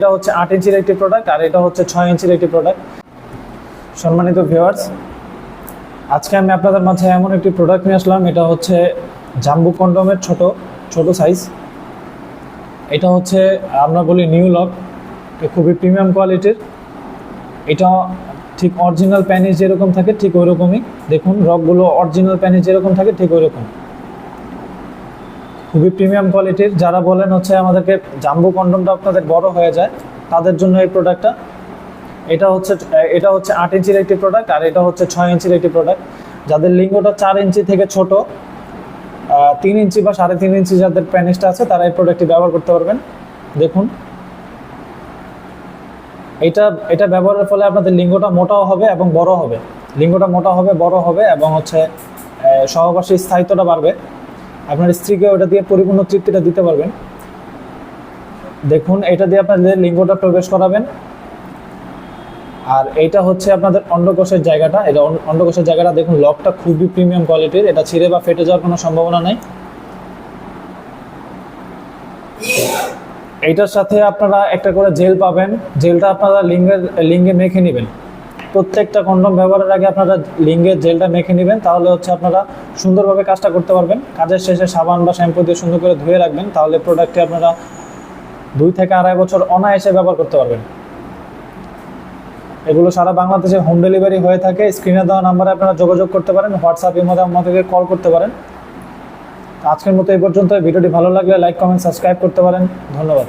এটা হচ্ছে আট ইঞ্চির একটি প্রোডাক্ট আর এটা হচ্ছে ছয় ইঞ্চির একটি প্রোডাক্ট সম্মানিত ভিউয়ার্স আজকে আমি আপনাদের মাঝে এমন একটি প্রোডাক্ট নিয়ে আসলাম। এটা হচ্ছে জাম্বু কন্ডমের ছোট ছোট সাইজ এটা হচ্ছে, আমরা বলি নিউ লক খুবই প্রিমিয়াম কোয়ালিটির এটা ঠিক অরিজিনাল প্যানিস যেরকম থাকে, ঠিক ওই রকমই দেখুন, রকগুলো অরিজিনাল প্যানিস যেরকম থাকে, ঠিক ওই রকম খুবই প্রিমিয়াম কোয়ালিটির যারা বলেন হচ্ছে আমাদেরকে জাম্বু কন্ডমটা আপনাদের বড় হয়ে যায়, তাদের জন্য এই প্রোডাক্টটা এটা হচ্ছে এটা হচ্ছে আট ইঞ্চির একটি প্রোডাক্ট আর এটা হচ্ছে ছয় ইঞ্চির একটি প্রোডাক্ট যাদের লিঙ্গটা চার ইঞ্চি থেকে ছোট তিন ইঞ্চি বা সাড়ে তিন ইঞ্চি যাদের প্যানিসটা আছে, তারা এই প্রোডাক্টটি ব্যবহার করতে পারবেন। দেখুন। এটা এটা ব্যবহারের ফলে আপনাদের লিঙ্গটা মোটাও হবে এবং বড় হবে। লিঙ্গটা মোটা হবে, বড় হবে এবং হচ্ছে সহবাসী স্থায়িত্বটা বাড়বে। আপনার স্ত্রীকে ওটা দিয়ে পরিপূর্ণ তৃপ্তিটা দিতে পারবেন। দেখুন, এটা দিয়ে আপনাদের লিঙ্গটা প্রবেশ করাবেন। আর এইটা হচ্ছে আপনাদের অন্ডকোষের জায়গাটা। এটা অন- অন্ডকোষের জায়গাটা দেখুন, লকটা খুবই প্রিমিয়াম কোয়ালিটির এটা ছিঁড়ে বা ফেটে যাওয়ার কোনো সম্ভাবনা নেই। এইটার সাথে আপনারা একটা করে জেল পাবেন। জেলটা আপনারা লিঙ্গের লিঙ্গে মেখে নেবেন। প্রত্যেকটা কন্ডম ব্যবহারের আগে আপনারা লিঙ্গের জেলটা মেখে নেবেন, তাহলে হচ্ছে আপনারা সুন্দরভাবে কাজটা করতে পারবেন। কাজের শেষে সাবান বা শ্যাম্পু দিয়ে সুন্দর করে ধুয়ে রাখবেন, তাহলে প্রোডাক্টটি আপনারা দুই থেকে আড়াই বছর অনায়াসে ব্যবহার করতে পারবেন। এগুলো সারা বাংলাদেশে হোম ডেলিভারি হয়ে থাকে। স্ক্রিনে দেওয়া নাম্বারে আপনারা যোগাযোগ করতে পারেন হোয়াটসঅ্যাপ মধ্যে আমাদেরকে কল করতে পারেন। আজকের মতো এই পর্যন্ত ভিডিওটি ভালো লাগলে লাইক কমেন্ট সাবস্ক্রাইব করতে পারেন। ধন্যবাদ।